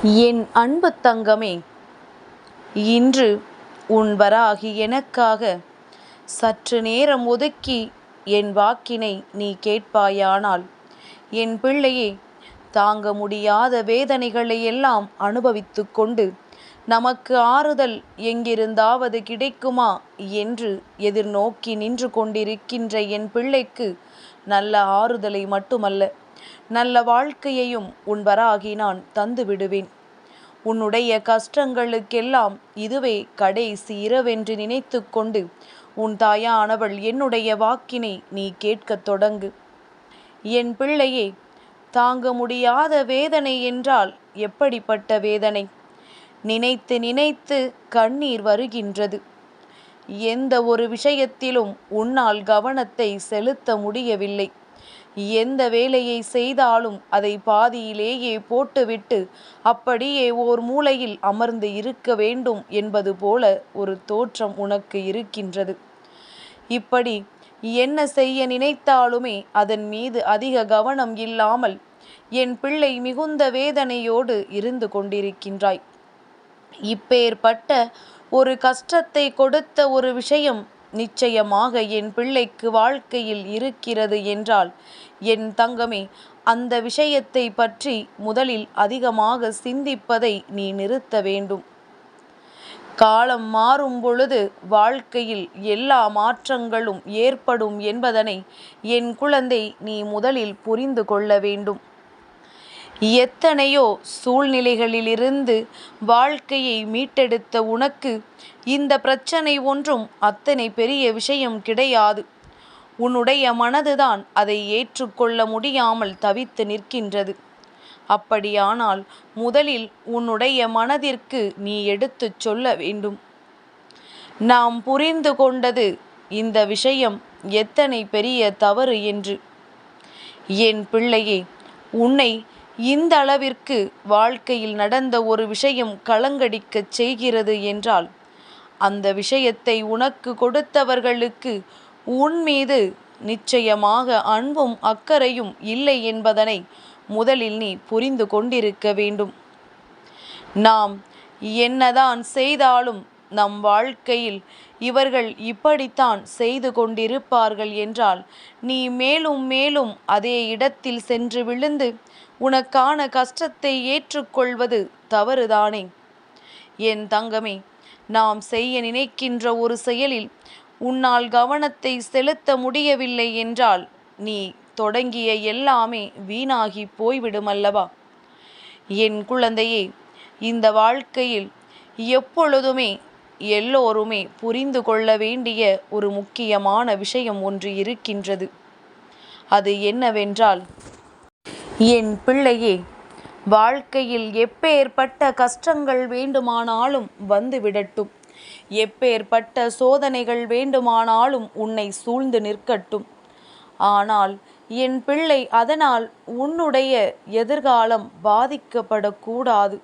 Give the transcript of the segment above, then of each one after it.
என் அன்பு தங்கமே இன்று உன் வராகி எனக்காக சற்று நேரம் ஒதுக்கி என் வாக்கினை நீ கேட்பாயானால் என் பிள்ளையே தாங்க முடியாத வேதனைகளை எல்லாம் அனுபவித்து கொண்டு நமக்கு ஆறுதல் எங்கிருந்தாவது கிடைக்குமா என்று எதிர்நோக்கி நின்று கொண்டிருக்கின்ற என் பிள்ளைக்கு நல்ல ஆறுதலை மட்டுமல்ல நல்ல வாழ்க்கையையும் உன் வராகி நான் தந்து விடுவேன். உன்னுடைய கஷ்டங்களுக்கெல்லாம் இதுவே கடைசி இரவென்று நினைத்து கொண்டு உன் தாயானவள் என்னுடைய வாக்கினை நீ கேட்கத் தொடங்கு. என் பிள்ளையே தாங்க முடியாத வேதனை என்றால் எப்படிப்பட்ட வேதனை? நினைத்து நினைத்து கண்ணீர் வருகின்றது. எந்த ஒரு விஷயத்திலும் உன்னால் கவனத்தை செலுத்த முடியவில்லை. எந்த வேலையை செய்தாலும் அதை பாதியிலேயே போட்டுவிட்டு அப்படியே ஓர் மூலையில் அமர்ந்து இருக்க வேண்டும் என்பது போல ஒரு தோற்றம் உனக்கு இருக்கின்றது. இப்படி என்ன செய்ய நினைத்தாலுமே அதன் மீது அதிக கவனம் இல்லாமல் என் பிள்ளை மிகுந்த வேதனையோடு இருந்து கொண்டிருக்கின்றாய். இப்பேற்பட்ட ஒரு கஷ்டத்தை கொடுத்த ஒரு விஷயம் நிச்சயமாக என் பிள்ளைக்கு வாழ்க்கையில் இருக்கிறது என்றால் என் தங்கமே அந்த விஷயத்தை பற்றி முதலில் அதிகமாக சிந்திப்பதை நீ நிறுத்த வேண்டும். காலம் மாறும் பொழுது வாழ்க்கையில் எல்லா மாற்றங்களும் ஏற்படும் என்பதனை என் குழந்தை நீ முதலில் புரிந்து கொள்ள வேண்டும். எத்தனையோ சூழ்நிலைகளிலிருந்து வாழ்க்கையை மீட்டெடுத்த உனக்கு இந்த பிரச்சனை ஒன்றும் அத்தனை பெரிய விஷயம் கிடையாது. உன்னுடைய மனதுதான் அதை ஏற்றுக்கொள்ள முடியாமல் தவித்து நிற்கின்றது. அப்படியானால் முதலில் உன்னுடைய மனதிற்கு நீ எடுத்துச் சொல்ல வேண்டும். நாம் புரிந்து கொண்டது இந்த விஷயம் எத்தனை பெரிய தவறு என்று. என் பிள்ளையே உன்னை இந்த அளவிற்கு வாழ்க்கையில் நடந்த ஒரு விஷயம் கலங்கடிக்கச் செய்கிறது என்றால் அந்த விஷயத்தை உனக்கு கொடுத்தவர்களுக்கு உன் மீது நிச்சயமாக அன்பும் அக்கறையும் இல்லை என்பதனை முதலில் நீ புரிந்து கொண்டிருக்க வேண்டும். நாம் என்னதான் செய்தாலும் நம் வாழ்க்கையில் இவர்கள் இப்படித்தான் செய்து கொண்டிருப்பார்கள் என்றால் நீ மேலும் மேலும் அதே இடத்தில் சென்று விழுந்து உனக்கான கஷ்டத்தை ஏற்றுக்கொள்வது தவறுதானே? என் தங்கமே நாம் செய்ய நினைக்கின்ற ஒரு செயலில் உன்னால் கவனத்தை செலுத்த முடியவில்லை என்றால் நீ தொடங்கிய எல்லாமே வீணாகி போய்விடுமல்லவா? என் குழந்தையே இந்த வாழ்க்கையில் எப்பொழுதுமே எல்லோருமே புரிந்து கொள்ள வேண்டிய ஒரு முக்கியமான விஷயம் ஒன்று இருக்கின்றது. அது என்னவென்றால் என் பிள்ளையே வாழ்க்கையில் எப்பேற்பட்ட கஷ்டங்கள் வேண்டுமானாலும் வந்துவிடட்டும். எப்பேற்பட்ட சோதனைகள் வேண்டுமானாலும் உன்னை சூழ்ந்து நிற்கட்டும். ஆனால் என் பிள்ளை அதனால் உன்னுடைய எதிர்காலம் பாதிக்கப்படக்கூடாது.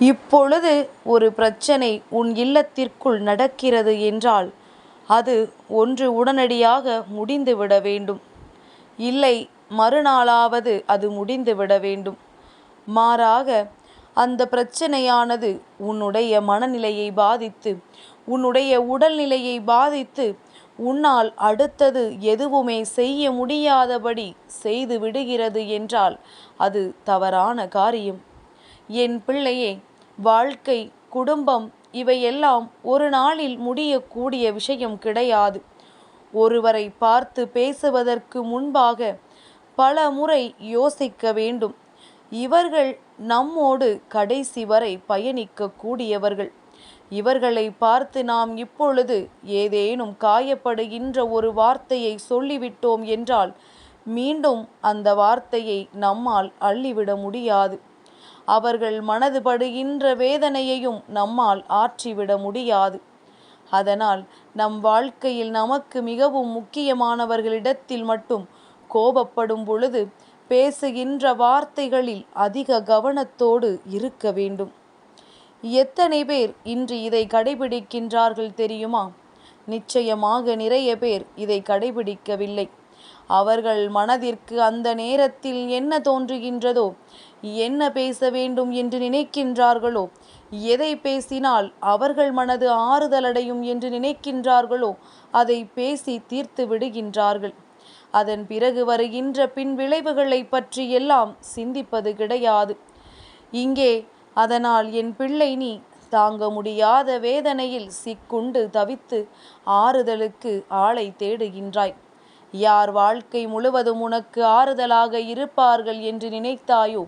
இப்பொழுது ஒரு பிரச்சனை உன் இல்லத்திற்குள் நடக்கிறது என்றால் அது ஒன்று உடனடியாக முடிந்துவிட வேண்டும். இல்லை மறுநாளாவது அது முடிந்துவிட வேண்டும். மாறாக அந்த பிரச்சனையானது உன்னுடைய மனநிலையை பாதித்து உன்னுடைய உடல்நிலையை பாதித்து உன்னால் அடுத்தது எதுவுமே செய்ய முடியாதபடி செய்து விடுகிறது என்றால் அது தவறான காரியம். என் பிள்ளையே வாழ்க்கை குடும்பம் இவையெல்லாம் ஒரு நாளில் முடியக்கூடிய விஷயம் கிடையாது. ஒருவரை பார்த்து பேசுவதற்கு முன்பாக பல முறை யோசிக்க வேண்டும். இவர்கள் நம்மோடு கடைசி வரை பயணிக்க கூடியவர்கள் இவர்களை பார்த்து நாம் இப்பொழுது ஏதேனும் காயப்படுகின்ற ஒரு வார்த்தையை சொல்லிவிட்டோம் என்றால் மீண்டும் அந்த வார்த்தையை நம்மால் அள்ளிவிட முடியாது. அவர்கள் மனது படுகின்ற வேதனையையும் நம்மால் ஆற்றிவிட முடியாது. அதனால் நம் வாழ்க்கையில் நமக்கு மிகவும் முக்கியமானவர்களிடத்தில் மட்டும் கோபப்படும் பொழுது பேசுகின்ற வார்த்தைகளில் அதிக கவனத்தோடு இருக்க வேண்டும். எத்தனை பேர் இன்று இதை கடைபிடிக்கின்றார்கள் தெரியுமா? நிச்சயமாக நிறைய பேர் இதை கடைபிடிக்கவில்லை. அவர்கள் மனதிற்கு அந்த நேரத்தில் என்ன தோன்றுகின்றதோ என்ன பேச வேண்டும் என்று நினைக்கின்றார்களோ? எதை பேசினால் அவர்கள் மனது ஆறுதலடையும் என்று நினைக்கின்றார்களோ அதை பேசி தீர்த்து விடுகின்றார்கள். அதன் பிறகு வருகின்ற பின் விளைவுகளை பற்றி எல்லாம் சிந்திப்பது கிடையாது. இங்கே அதனால் என் பிள்ளை நீ தாங்க முடியாத வேதனையில் சிக்குண்டு தவித்து ஆறுதலுக்கு ஆளை தேடுகின்றாய். யார் வாழ்க்கை முழுவதும் உனக்கு ஆறுதலாக இருப்பார்கள் என்று நினைத்தாயோ?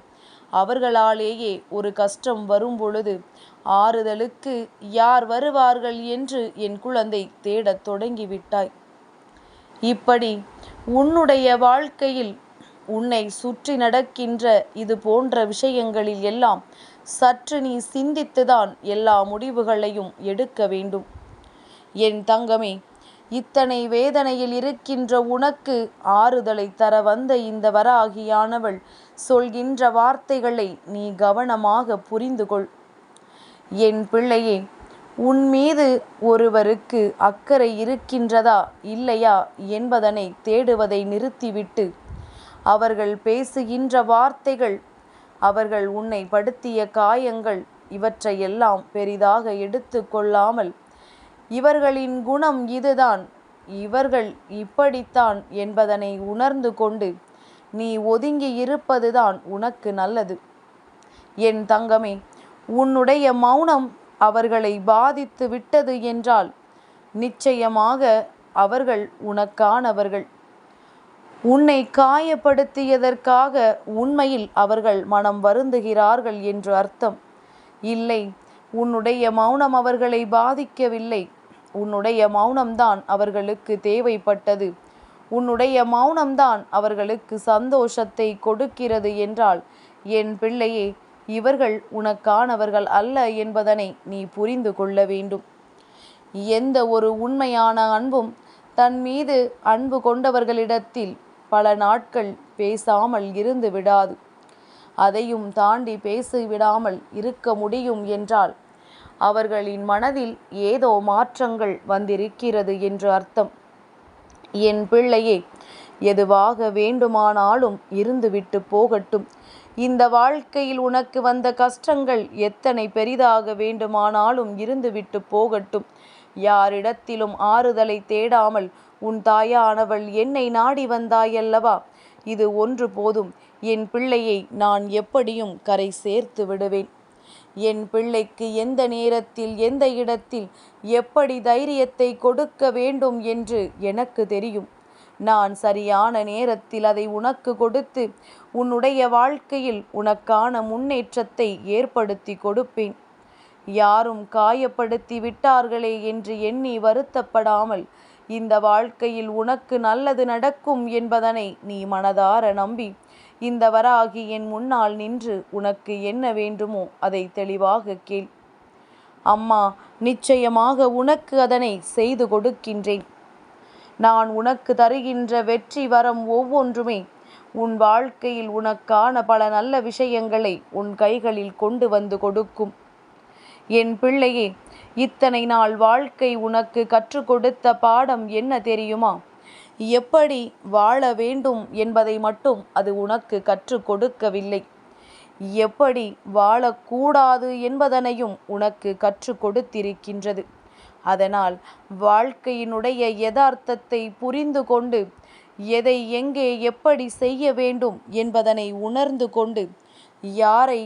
அவர்களாலேயே ஒரு கஷ்டம் வரும் பொழுது ஆறுதலுக்கு யார் வருவார்கள் என்று என் குழந்தை தேடத் தொடங்கிவிட்டாய். இப்படி உன்னுடைய வாழ்க்கையில் உன்னை சுற்றி நடக்கின்ற இது போன்ற விஷயங்களில் எல்லாம் சற்று நீ சிந்தித்துதான் எல்லா முடிவுகளையும் எடுக்க வேண்டும். என் தங்கமே இத்தனை வேதனையில் இருக்கின்ற உனக்கு ஆறுதலை தர வந்த இந்த வராகியானவள் சொல்கின்ற வார்த்தைகளை நீ கவனமாக புரிந்து கொள் என் பிள்ளையே உன் மீது ஒருவருக்கு அக்கறை இருக்கின்றதா இல்லையா என்பதனை தேடுவதை நிறுத்திவிட்டு அவர்கள் பேசுகின்ற வார்த்தைகள் அவர்கள் உன்னை படுத்திய காயங்கள் இவற்றையெல்லாம் பெரிதாக எடுத்து கொள்ளாமல் இவர்களின் குணம் இதுதான் இவர்கள் இப்படித்தான் என்பதனை உணர்ந்து கொண்டு நீ ஒதுங்கி இருப்பதுதான் உனக்கு நல்லது. என் தங்கமே உன்னுடைய மௌனம் அவர்களை பாதித்து விட்டது என்றால் நிச்சயமாக அவர்கள் உனக்கானவர்கள். உன்னை காயப்படுத்தியதற்காக உண்மையில் அவர்கள் மனம் வருந்துகிறார்கள் என்று அர்த்தம். இல்லை உன்னுடைய மௌனம் அவர்களை பாதிக்கவில்லை. உன்னுடைய மௌனம்தான் அவர்களுக்கு தேவைப்பட்டது. உன்னுடைய மௌனம்தான் அவர்களுக்கு சந்தோஷத்தை கொடுக்கிறது என்றால் என் பிள்ளையே இவர்கள் உனக்கானவர்கள் அல்ல என்பதனை நீ புரிந்து கொள்ள வேண்டும். எந்த ஒரு உண்மையான அன்பும் தன் மீது அன்பு கொண்டவர்களிடத்தில் பல நாட்கள் பேசாமல் இருந்து விடாது. அதையும் தாண்டி பேசிவிடாமல் இருக்க முடியும் என்றால் அவர்களின் மனதில் ஏதோ மாற்றங்கள் வந்திருக்கிறது என்று அர்த்தம். என் பிள்ளையே எதுவாக வேண்டுமானாலும் இருந்துவிட்டு போகட்டும். இந்த வாழ்க்கையில் உனக்கு வந்த கஷ்டங்கள் எத்தனை பெரிதாக வேண்டுமானாலும் இருந்துவிட்டு போகட்டும். யாரிடத்திலும் ஆறுதலை தேடாமல் உன் தாயானவள் என்னை நாடி வந்தாயல்லவா இது ஒன்று போதும். என் பிள்ளையை நான் எப்படியும் கரை சேர்த்து விடுவேன். என் பிள்ளைக்கு எந்த நேரத்தில் எந்த இடத்தில் எப்படி தைரியத்தை கொடுக்க வேண்டும் என்று எனக்கு தெரியும். நான் சரியான நேரத்தில் அதை உனக்கு கொடுத்து உன்னுடைய வாழ்க்கையில் உனக்கான முன்னேற்றத்தை ஏற்படுத்தி கொடுப்பேன். யாரும் காயப்படுத்தி விட்டார்களே என்று எண்ணி வருத்தப்படாமல் இந்த வாழ்க்கையில் உனக்கு நல்லது நடக்கும் என்பதனை நீ மனதார நம்பி இந்த வராகி என் முன்னால் நின்று உனக்கு என்ன வேண்டுமோ அதை தெளிவாக கேள். அம்மா நிச்சயமாக உனக்கு அதனை செய்து கொடுக்கின்றேன். நான் உனக்கு தருகின்ற வெற்றி வரம் ஒவ்வொன்றுமே உன் வாழ்க்கையில் உனக்கான பல நல்ல விஷயங்களை உன் கைகளில் கொண்டு வந்து கொடுக்கும். என் பிள்ளையே இத்தனை நாள் வாழ்க்கை உனக்கு கற்றுக் கொடுத்த பாடம் என்ன தெரியுமா? எப்படி வாழ வேண்டும் என்பதை மட்டும் அது உனக்கு கற்றுக் கொடுக்கவில்லை. எப்படி வாழக்கூடாது என்பதனையும் உனக்கு கற்றுக் கொடுத்திருக்கின்றது. அதனால் வாழ்க்கையினுடைய யதார்த்தத்தை புரிந்து கொண்டு எதை எங்கே எப்படி செய்ய வேண்டும் என்பதனை உணர்ந்து கொண்டு யாரை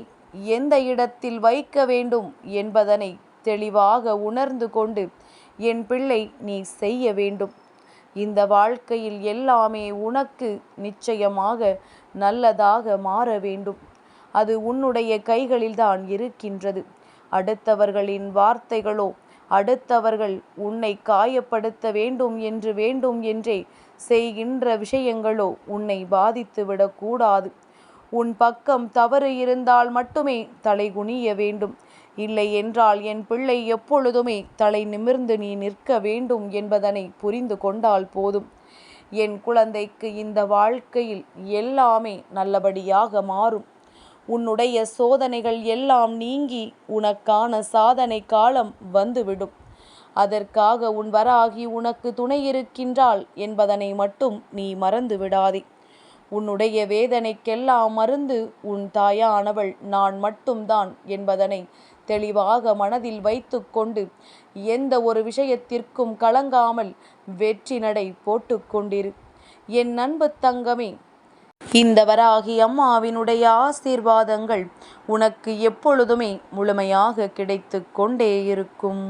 எந்த இடத்தில் வைக்க வேண்டும் என்பதனை தெளிவாக உணர்ந்து கொண்டு என் பிள்ளை நீ செய்ய வேண்டும். இந்த வாழ்க்கையில் எல்லாமே உனக்கு நிச்சயமாக நல்லதாக மாற வேண்டும். அது உன்னுடைய கைகளில்தான் இருக்கின்றது. அடுத்தவர்களின் வார்த்தைகளோ அடுத்தவர்கள் உன்னை காயப்படுத்த வேண்டும் என்று வேண்டும் என்றே செய்கின்ற விஷயங்களோ உன்னை பாதித்து விடக்கூடாது. உன் பக்கம் தவறு இருந்தால் மட்டுமே தலைகுனிய வேண்டும். இல்லை என்றால் என் பிள்ளை எப்பொழுதுமே தலை நிமிர்ந்து நீ நிற்க வேண்டும் என்பதனை புரிந்து கொண்டால் போதும். என் குழந்தைக்கு இந்த வாழ்க்கையில் எல்லாமே நல்லபடியாக மாறும். உன்னுடைய சோதனைகள் எல்லாம் நீங்கி உனக்கான சாதனை காலம் வந்துவிடும். அதற்காக உன் வராகி உனக்கு துணை இருக்கின்றாள் என்பதனை மட்டும் நீ மறந்து விடாதே. உன்னுடைய வேதனைக்கெல்லாம் மருந்து உன் தாயானவள் நான் மட்டும்தான் என்பதனை தெளிவாக மனதில் வைத்துக்கொண்டு எந்த ஒரு விஷயத்திற்கும் கலங்காமல் வெற்றி நடை போட்டுக்கொண்டிரு என் அன்பு தங்கமே இந்த வராகி அம்மாவினுடைய ஆசீர்வாதங்கள் உனக்கு எப்பொழுதுமே முழுமையாக கிடைத்து கொண்டே இருக்கும்.